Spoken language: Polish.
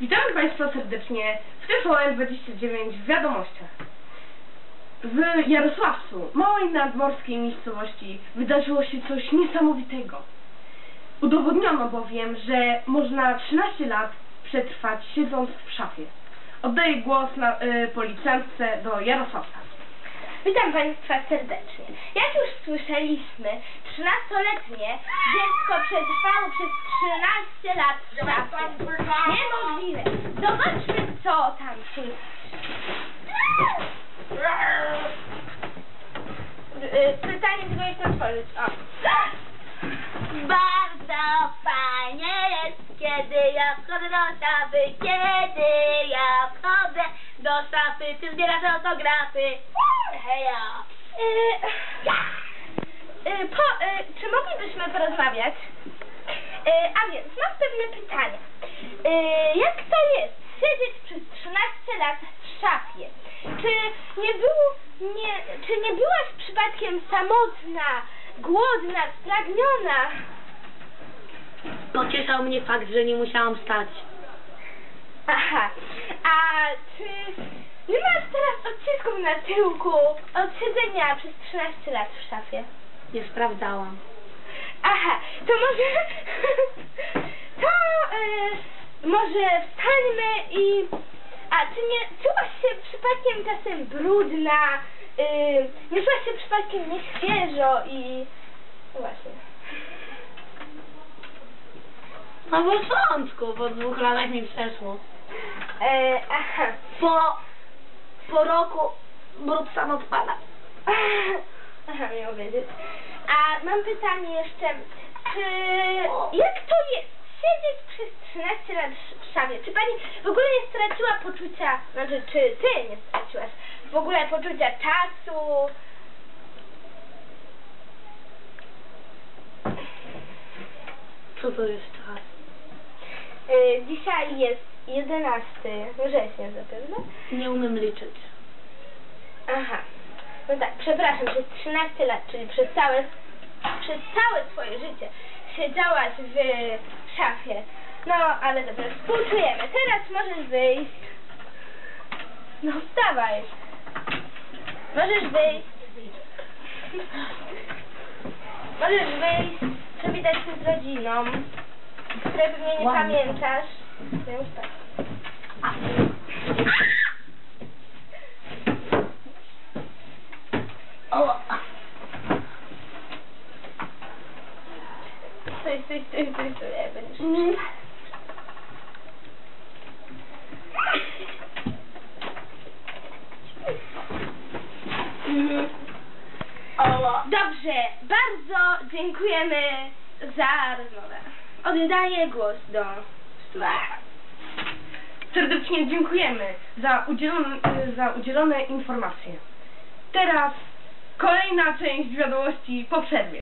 Witamy Państwa serdecznie w TVN29 w wiadomościach. W Jarosławcu, małej nadmorskiej miejscowości, wydarzyło się coś niesamowitego. Udowodniono bowiem, że można 13 lat przetrwać siedząc w szafie. Oddaję głos na, y, policjantce do Jarosławca. Witam Państwa serdecznie. Jak już słyszeliśmy, 13-letnie dziecko przetrwało przez 13 lat w szafie. Niemożliwe. Zobaczmy, co tam się Y, Pytanie tylko jest otworzyć. O. Bardzo fajnie jest, kiedy ja wchodzę do szafy, kiedy ja wchodzę do szafy, ty zbierasz autografy. Heja. Y, y, po, y, czy moglibyśmy porozmawiać? Y, a więc mam pewne pytania. Y, jak to jest siedzieć przez 13 lat w szafie? Czy nie było, nie, czy nie byłaś przypadkiem samotna, głodna, spragniona? Pocieszał mnie fakt, że nie musiałam stać. Aha, a czy nie masz teraz odcisków na tyłku od siedzenia przez 13 lat w szafie? Nie sprawdzałam. Aha, to może... To y, może wstańmy i... A, czy nie czułaś się przypadkiem czasem brudna? Y, nie czułaś się przypadkiem nieświeżo i... no Właśnie. No w porządku, po dwóch latach mi przeszło. E, aha. Po, po roku brud sam odpada. Aha, miło wiedzieć. A mam pytanie jeszcze, czy jak to jest siedzieć przez 13 lat w szafie? Czy pani w ogóle nie straciła poczucia, znaczy czy ty nie straciłaś w ogóle poczucia czasu? Co to jest czas? Y, dzisiaj jest 11 września zapewne. Nie umiem liczyć. Aha. No tak, przepraszam, przez 13 lat, czyli przez całe, przez całe swoje życie siedziałaś w szafie. No, ale dobrze, współczujemy. Teraz możesz wyjść. No, wstawaj. Możesz wyjść. Możesz wyjść, przywitać się z rodziną, której pewnie nie Ładnie. pamiętasz. Więc tak. O, Dobrze, bardzo dziękujemy za rozmowę. Oddaję głos do Serdecznie dziękujemy za udzielone, za udzielone informacje. Teraz kolejna część wiadomości po przerwie.